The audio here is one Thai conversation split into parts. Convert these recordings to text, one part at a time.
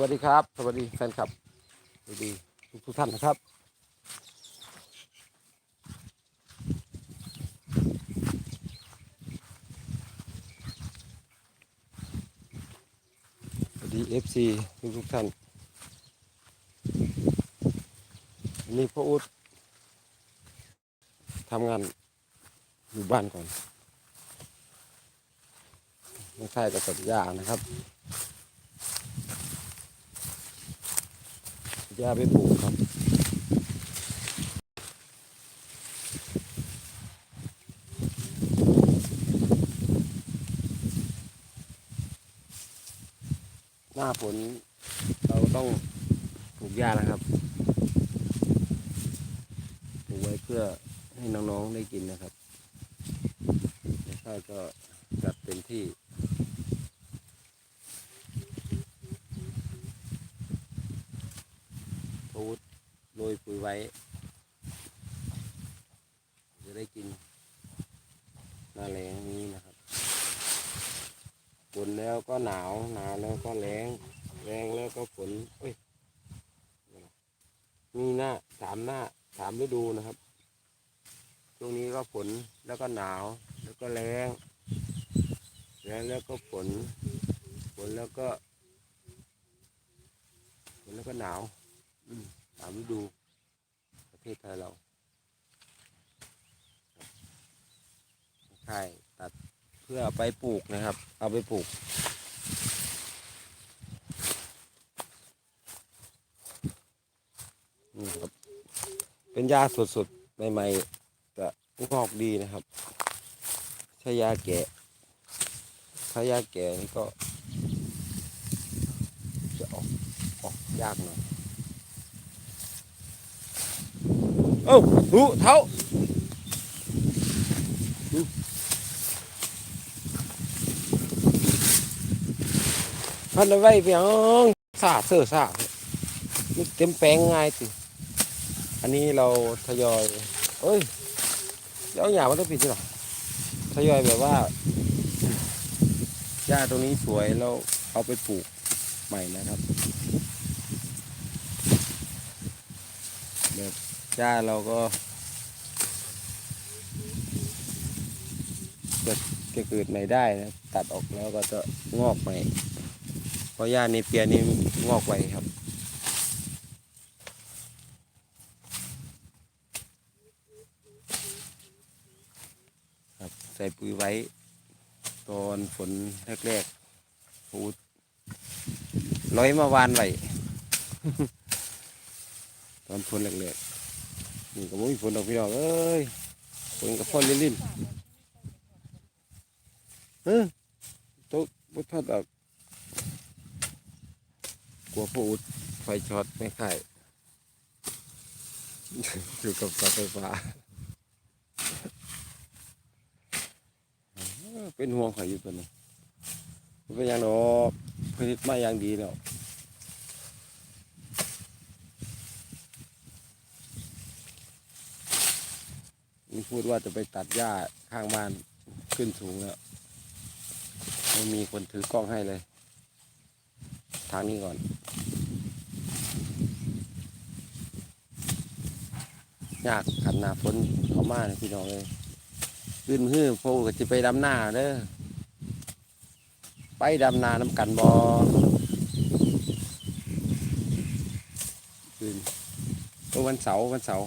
วัสดีครับ สวัสดีแฟนคลับสวัสดีทุกท่านนะครับสวัสดีเอฟซีทุกทุกท่านวันนี้พ่ออุดทำงานอยู่บ้านก่อนไม่ใช่กับตัดหญ้านะครับ หญ้าไปปลูกครับ หน้าฝนเราต้องปลูกหญ้านะครับปลูกไว้เพื่อให้น้องๆได้กินนะครับไม่ใช่ก็จัดเต็มที่ พูดโร ยปุ๋ยไว้ จะได้กินหน้าแรงนี้นะครับฝนแล้วก็หนาวหนาวแล้วก็แรงแรงแล้วก็ฝนเอ้ยมีหน้าสามหน้าสามฤดูนะครับช่วงนี้ก็ฝนแล้วก็หนาว แล้วก็แรงแรงแล้วก็ฝนฝนแล้วก็ฝนแล้วก็หนาวอืมตามฤดู ทศไทยเราใช่ตัดเพื่อไปปลูกนะครับ เอาไปปลูก นี่ครับ เป็นยาสดๆใหม่ๆแต่งอกดีนะครับ ใช้ยาแกะถ้ายาแกะนี่ก็จะออกออกยากหน่อย เอ้าหูเท้าพันไว้เพียงสาเสือสานี่เต็มแปลงง่ายสิอันนี้เราทยอยเอ้ยเดี๋ยวอย่ามันต้องปิดสิหรอทยอยแบบว่าหญ้าตรงนี้สวยเราเอาไปปลูกใหม่นะครับแบบ หญ้าเราก็จะจะเกิดใหม่ได้นะตัดออกแล้วก็จะงอกใหม่ เพราะหญ้าในเปียนี่งอกไวครับครับ ใส่ปุ๋ยไว้ ตอนฝนแรกๆพูดร้อยมาวานไว้ ตอนฝนแรกๆ นี่ก็มีฝนดอกพี่น้องเอ้ยฝนกับฝนลิ่นๆเฮ้ยตกบุทัดออกกลัวผู้อุดไฟช็อตไม่ค่อยู่กับสาไฟฟ้า เป็นห่วงข่อยอยู่ตัวนี้เป็นหยังดอกผลิตมาอย่างดีแล้ว นี่พูดว่าจะไปตัดหญ้าข้างบ้านขึ้นสูงแล้ว ไม่มีคนถือกล้องให้เลย ทางนี้ก่อน ยากขันหนาฝนเขามาเลยพี่น้องเลยขึ้นฮื้อโพก็จะไปดำหน้าเด้อไปดำนาน้ำกันบอขึ้นเออวันเสาร์วันเสาร์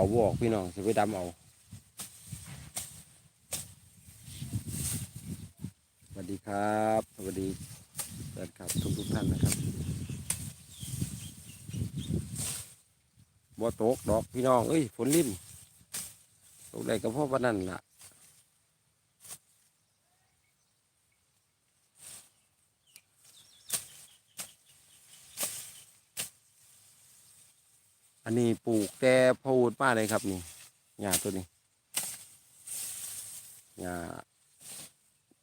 เอาบอกพี่น้องจะไปดำเอาสวัสดีครับ สวัสดีแฟนคลับทุกทุกท่านนะครับบ่ตกดอกพี่น้องเอ้ยฝนลิ่มตกได้ก็เพราะวันนั่นล่ะ นนี้ปลูกแต่พูดมาเลยครับนี่หญ้าตัวนี้หญ้า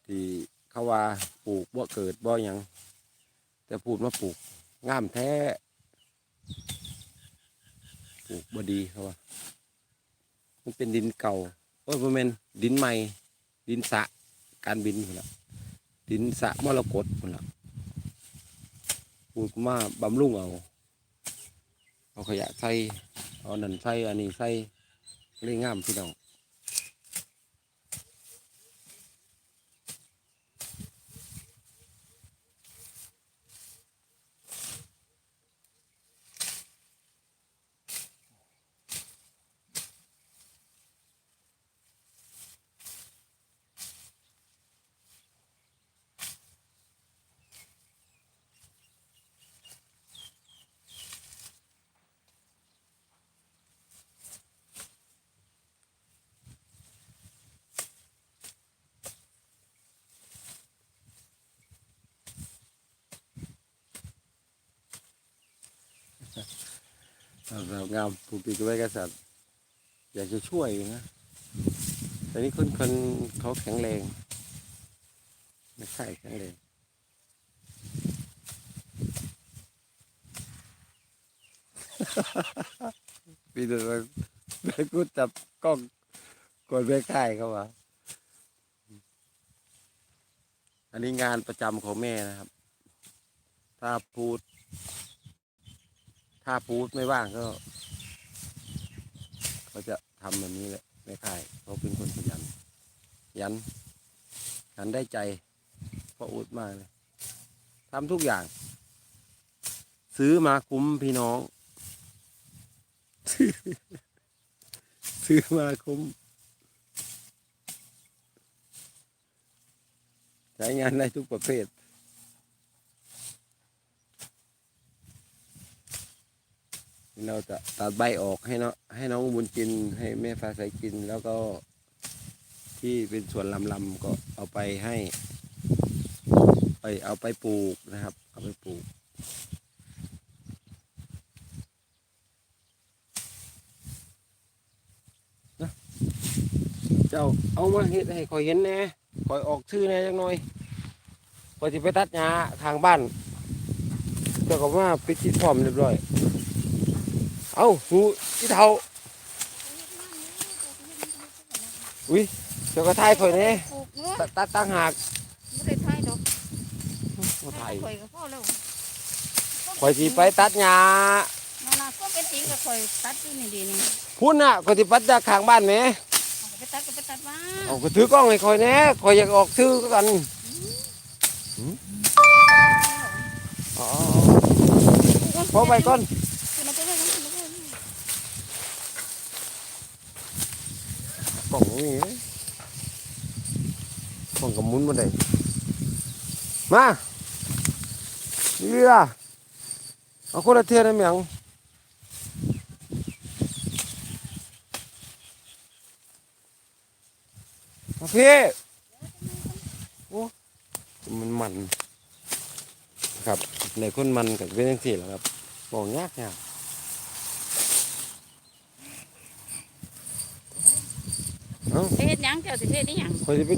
ที่เขาว่าปลูกบ่เกิดบ่ยังแต่พูดมาปลูกงามแท้ปลูกบ่ดีเขาว่า มันเป็นดินเก่าโอ้ยมันเป็นดินใหม่ ดินสะการบินพุ่นละดินสะมรกตพุ่นละปูดมาบำรุงเอา เอาขยะใส่เอาหนันใส่อันนี้ใส่เลยงามพี่น้อง งามปลูกปีกไว้กษัตริย์ อยากจะช่วยนะแต่นี่คนคนเขาแข็งแรง ไม่ใช่แข็งแรงปีเดียวแล้วกูจับกล้องกดไปค่ายเขาว่าอันนี้งานประจำของแม่นะครับ ถ้าพูด ถ้าพูดไม่ว่างก็ เขาจะทำแบบนี้แหละไม่ค่ายเขาเป็นคนขยัน ยันยันได้ใจเพราะอุดมากเลยทำทุกอย่าง ซื้อมาคุ้มพี่น้อง ซื้อมาคุ้ม ใช้งานได้ทุกประเภท เราจะตัดใบออกให้น้องให้น้องบุญกินให้แม่ฟ้าใสกินแล้วก็ที่เป็นส่วนลำๆก็เอาไปให้ ไปเอาไปปลูกนะครับ เอาไปปลูกนะเจ้าเอามาเฮ็ดให้คอยเห็นแน่คอยออกชื่อแน่จังหน่อยคอยจะไปตัดหญ้าทางบ้านเจ้าก็มาปิดที่พร้อมเรียบร้อย เอ้าหูที่เท่าอุ้ยเจ้าก็ทายคอยแหน่ปลูกเนื้อตัดตัดตั้งหากไม่ได้ทายดอกบ่ทายข่อยก็พอแล้วคอยสิไปตัดหญ้านานาก็เป็นจริงกับข่อยตัดอยู่นี่ดีนี่พุ่นน่ะคอยสิปัดจากข้างบ้านแหมเอาไปตัดก็ไปตัดมาเอาก็ถือกล้องให้คอยแหน่คอยอยากออกชื่อกันหืมอ๋อพอไปก่อน ขึ้นมาไปเลยขึ้นมาไปเลย กล่อง นี่กล่องกับมุนมาได้มาเรือ เอาคนละเทียนได้ไหมยังพี่โอ้มันมัน ครับในคนมันกับเป็นยังสี่แหละครับบอกยากยากเอ้า ไปเฮ็ดหยังเจ้าสิเฮ็ดนี่หยังคอยจะไป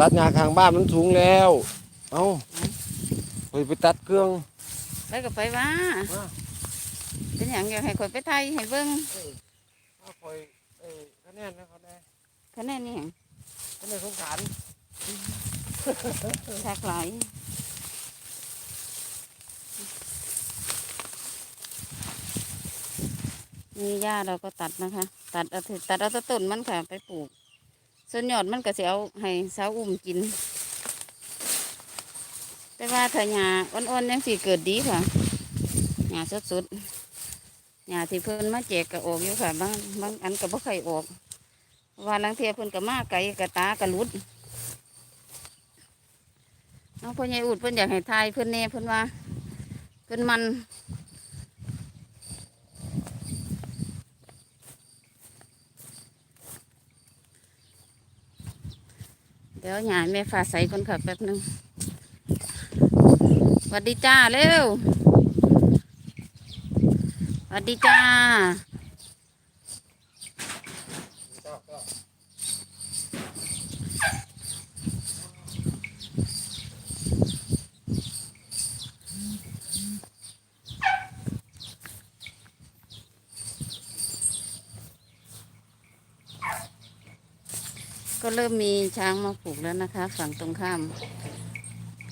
ตัดหญ้าข้างบ้านมันสูงแล้ว เอ้าคอยไปตัดเครื่อง ไปก็ไปว่ามาเป็นหยังอยากให้ข่อยไปไทยให้เบิ่งคอยเอ้คะแนนนะคะแนนคะแนนนี่หยังคะแนนสงสาร ทักหลาย นี่หญ้าเราก็ตัดนะคะ ตัดเอาถึตัดเอาตะต้นมันค่ะ ไปปลูก ส่วนยอดมันก็สิเอาให้สาวอุ้มกิน แต่ว่าถ้าหญ้าอ่อนๆยังสิเกิดดีค่ะหญ้าสดๆหญ้าที่เพิ่นมาแจกก็ออกอยู่ค่ะบางบางอันก็บ่ค่อยออก ว่าลังเทียเพิ่นก็มาไกลกะตากระลุดเอาพ่อใหญ่อุดเพิ่นอยากให้ทายเพิ่นแน่เพิ่นว่าเพิ่นมัน เดี๋ยวหยายแม่ฟ้าใสคนขับแป๊บนึงสวัสดีจ้าเร็วสวัสดีจ้า ก เริ่มมีช้างมาผูกแล้วนะคะ ฝั่งตรงข้าม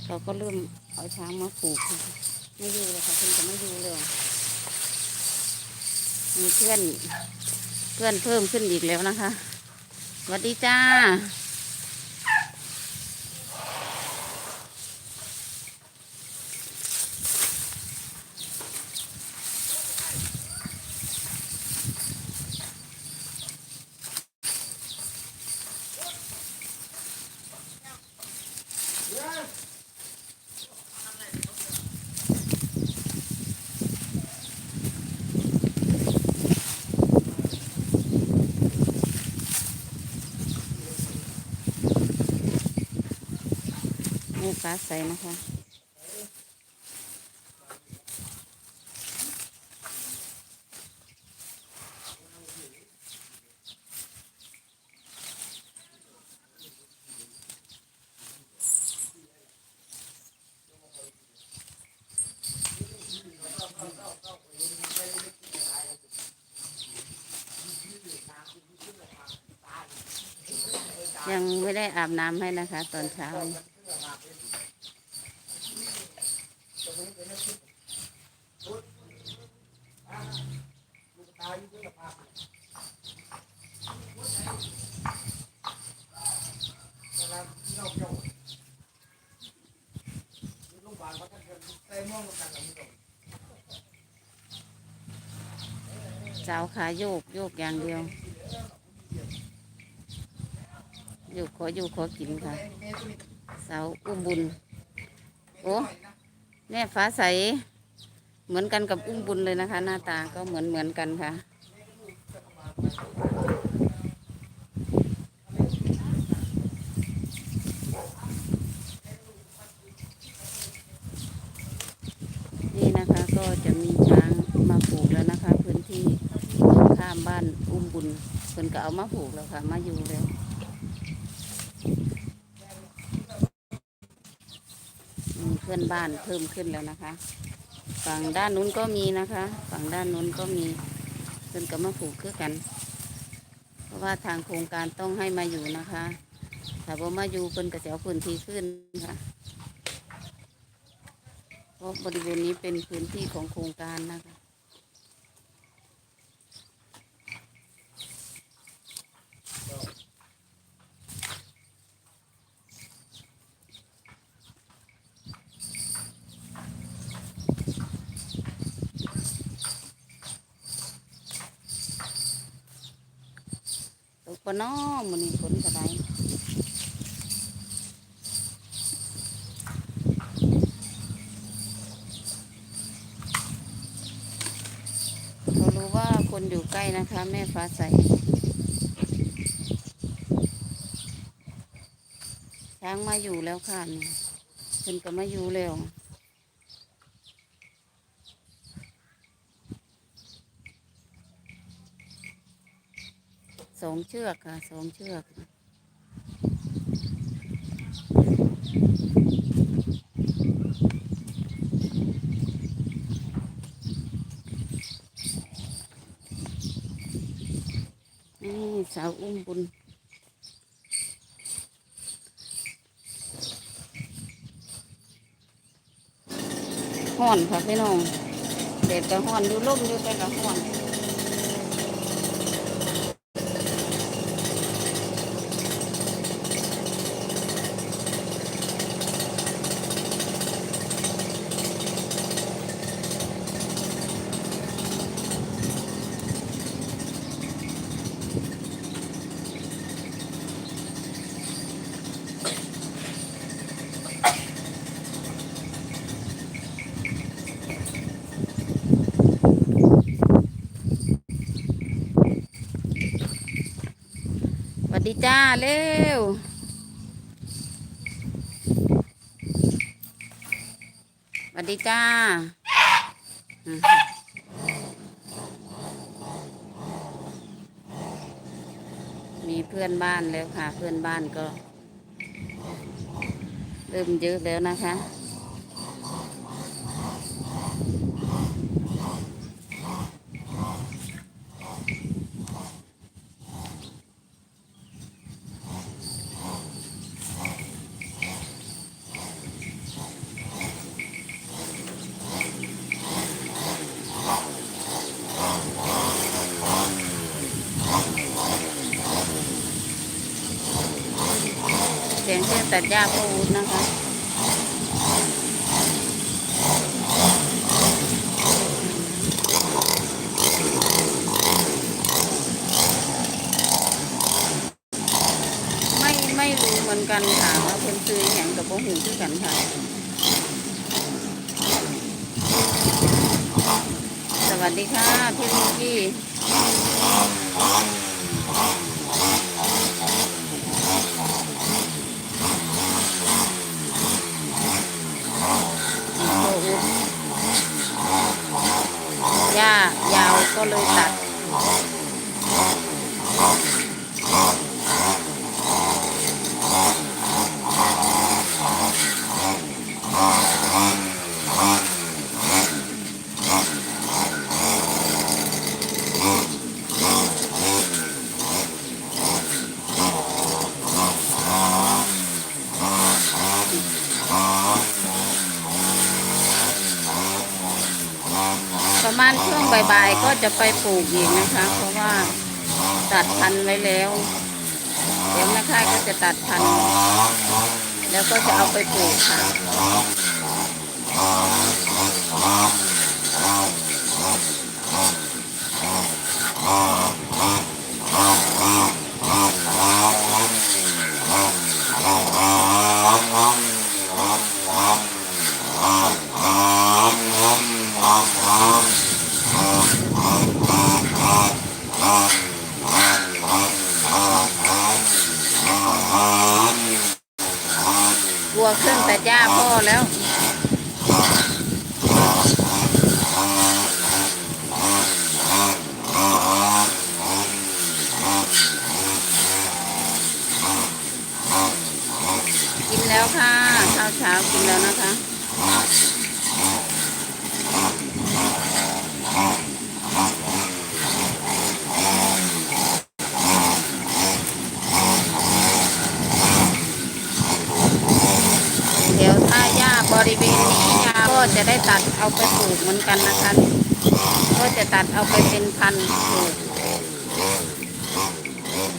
เขาก็เริ่มเอาช้างมาผูก ไม่อยู่เลยค่ะคุณจะไม่อยู่เลยมีเพื่อนเพื่อนเพิ่มขึ้นอีกแล้วนะคะสวัสดีจ้า ฟ้าใสนะคะยังไม่ได้อาบน้ำให้นะคะ ตอนเช้า สาวขาโยกโยกอย่างเดียวโยกขออยู่ขอกินค่ะ สาวอุ้มบุญ โอ้ แม่ฟ้าใส เหมือนกันกับอุ้มบุญเลยนะคะ หน้าตาก็เหมือนเหมือนกันค่ะ นี่นะคะก็จะมีช้างมาผูกแล้วนะคะ พื้นที่ข้ามบ้านอุ้มบุญเพิ่นก็เอามาผูกแล้วค่ะ มาอยู่แล้วมีเพื่อนบ้านเพิ่มขึ้นแล้วนะคะ ฝั่งด้านนู้นก็มีนะคะ ฝั่งด้านนู้นก็มีเพิ่นก็มาผูกคือกัน เพราะว่าทางโครงการต้องให้มาอยู่นะคะถ้าบ่มาอยู่เพิ่นก็จะเอาพื้นที่ขึ้นค่ะเพราะบริเวณนี้เป็นพื้นที่ของโครงการนะคะ น้อมันนี่ฝนกระไดเรารู้ว่าคนอยู่ใกล้นะคะ แม่ฟ้าใสช้างมาอยู่แล้วค่ะนี่เพิ่นก็มาอยู่แล้ว สองเชือกค่ะสองเชือกนี่สาวอุ้มบุญห่อนค่ะพี่น้องเด็ดก็ห่อนอยู่ร่มอยู่แต่ก็ห่อน สวัสดีจ้า เร็วสวัสดีจ้ามมีเพื่อนบ้านแล้วค่ะ เพื่อนบ้านก็ เริ่มเยอะแล้วนะคะ น ตัดหญ้าพ่อวุฒนะคะไม่ไม่รู้เหมือนกันค่ะว่าเพิ่นซื้ออหย่างกับโบหูคือกันค่ะ สวัสดีค่ะพี่ลูกี้กี้ โอ้โห หญ้ายาวก็เลยตัด ประมาณช่วง บ่ายๆก็จะไปปลูกอีกนะคะ เพราะว่าตัดพันธุ์ไว้แล้ว เดี๋ยวแม่ค่ายก็จะตัดพันธุ์แล้วก็จะเอาไปปลูกค่ะ บัวขึ้นแต่หญ้าพ่อแล้ว กินแล้วค่ะเช้าเช้าๆกินแล้วนะคะ เดี๋ยวถ้าหญ้าบริเวณนี้ยาวก็จะได้ตัดเอาไปป ลูกเหมือนกันนะคะก็จะตัดเอาไปเป็นพันธุ์ปลูก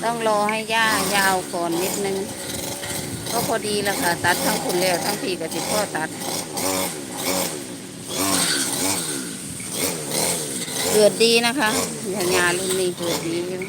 ต้องรอให้หญ้ายาวก่อนนิดนึง ก็พอดีแล้วค่ะ ตัดทั้งคุณแล้วทั้งพี่กับสิพ่อตัด เกิดดีนะคะหญ้ารุ่นนี้เกิดดีอยู่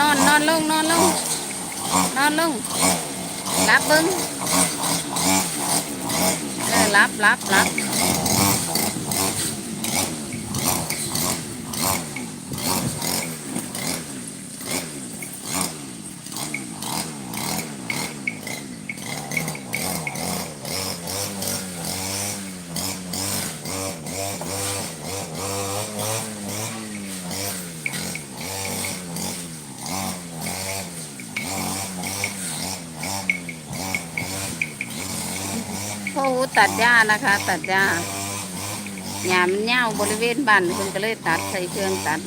นอนนอนลงนอนลงนอนลงรับเบิ้งเออรับรับรับ ตัดหญ้านะคะ ตัดหญ้าหญ้ามันเน่าบริเวณบ้านเพิ่นก็เลยตัดใส่เครื่องตัด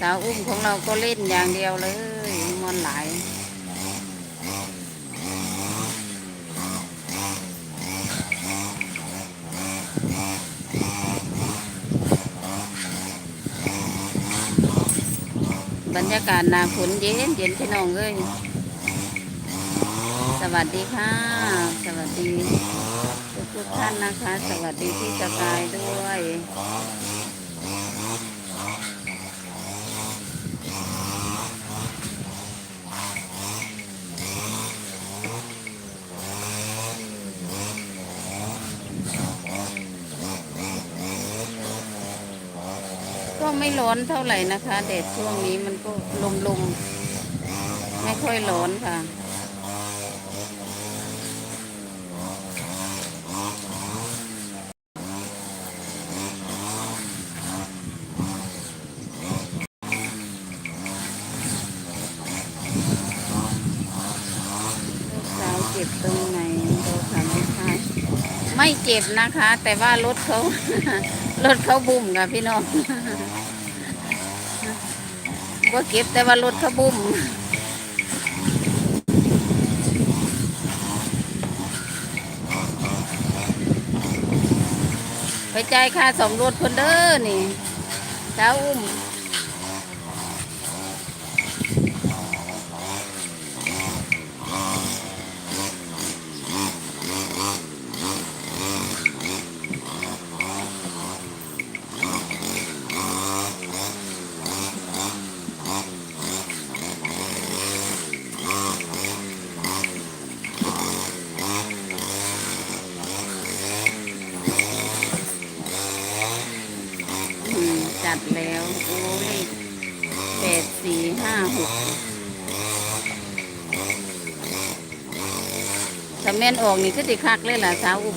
สาวอุ้มของเราก็เล่นอย่างเดียวเลยมอนหลายบรรยากาศหนาฝนเย็นเย็นพี่น้องเอ้ย สวัสดีค่ะ สวัสดีทุกทุกท่านนะคะ สวัสดีพี่สกายด้วย ก็ไม่ร้อนเท่าไหร่นะคะแดดช่วงนี้มันก็ลมลมๆไม่ค่อยร้อนค่ะ ลูกสาวเจ็บตรงไหนเราทำไม่ค่ไม่ เจ็บนะคะ แต่ว่ารถเขารถเขาบุ่มค่ะพี่น้องว่าเก็บแต่ว่ารถเขาบุ่มไปใจ่ายค่าสมรถคนเด้อนี่เช้าอุ้ม อืมจัดแล้วโอ้ยแปดสี่ห้าหกถ้าแม่ นออกนี่ก็ติคักเลยล่ะสาวอุ้ม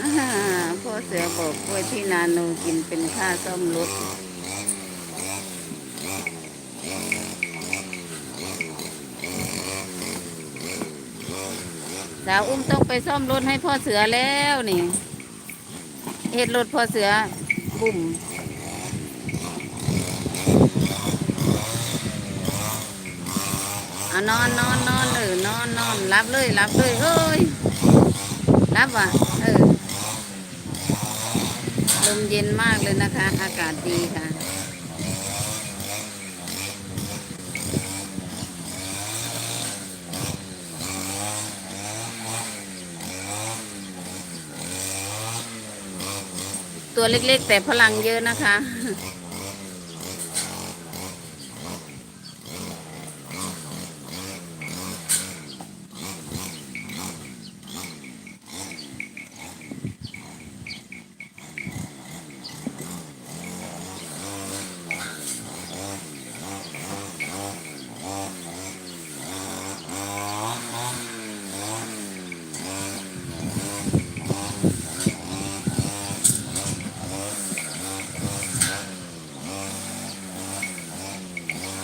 อ่าพ่อเสือบอกกล้วยที่นาโนกินเป็นค่าซ่อมรถ สาวอุ้มต้องไปซ่อมรถให้พ่อเสือแล้วนี่เฮ็ดรถพ่อเสือบุ่มอนอนนอนนอนเออนอนนอนรับเลยรับเลยเฮ้ยรับอะเออลมเย็นมากเลยนะคะ อากาศดีค่ะ ตัวเล็กๆ แต่พลังเยอะนะคะ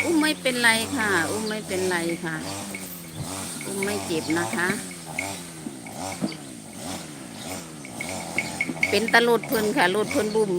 อุ้ม ไม่เป็นไรค่ะ อุ้มไม่เป็นไรค่ะ อุ้มไม่เจ็บนะคะ เป็นตะลุดเพิ่นค่ะลุดเพิ่นบุ่ม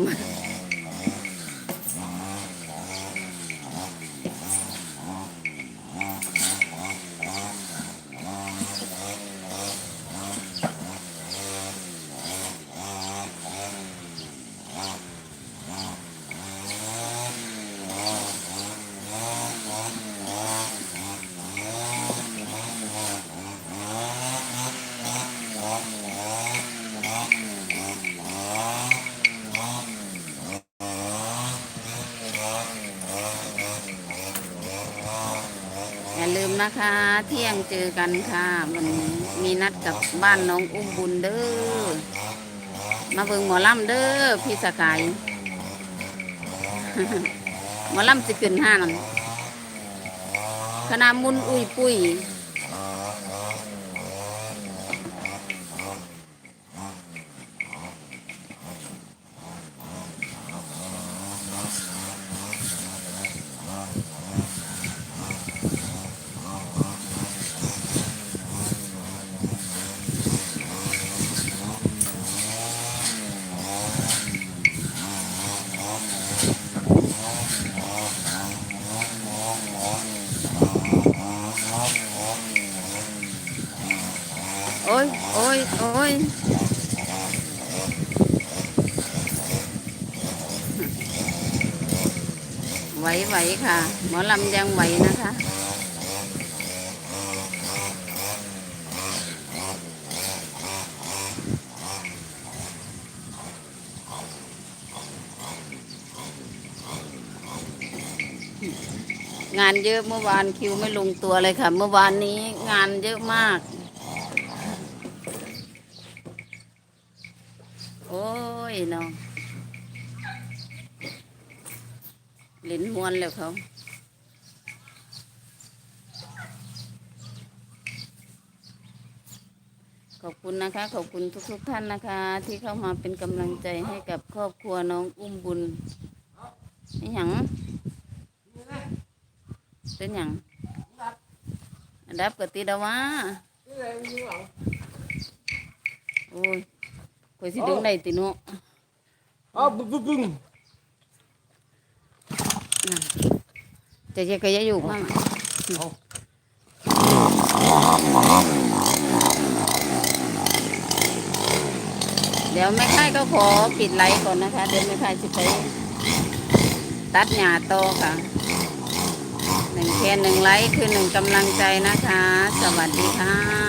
นะคะ เที่ยงเจอกันค่ะวันนี้มีนัดกับบ้านน้องอุ้มบุญเด้อมาเบิ่งหมอลำเด้อพี่สกายหมอลำสิขึ้นห้านั่นคณะมุนอุ้ยปุ้ย โอ้ยโอ้ยโอ้ยไหวไหวค่ะ หมอลำยังไหวนะคะงานเยอะเมื่อวานคิวไม่ลงตัวเลยค่ะ เมื่อวานนี้งานเยอะมาก โอ้ยเนาะลิ้ นมวเขาขอบคุณนะคะ ขอบคุณทุกๆท่านนะคะ ที่เข้ามาเป็นกำลังใจให้กับครอบครัวน้องอุ้มบุญนี่หยังเป็นหยังดับกติดาวะโอ้ยคอยสิดึงได้ติโนอ๋อบึ้งบึ้ง บึ้งจะจะก็จะอยู่ข้างเดี๋ยวแม่ค่ายก็ขอปิดไลฟ์ก่อนนะคะ เดี๋ยวแม่ค่ายจะไปตัดหญ้าโตอค่ะหนึ่งแค่หนึ่งไลค์คือหนึ่งกำลังใจนะคะ สวัสดีค่ะ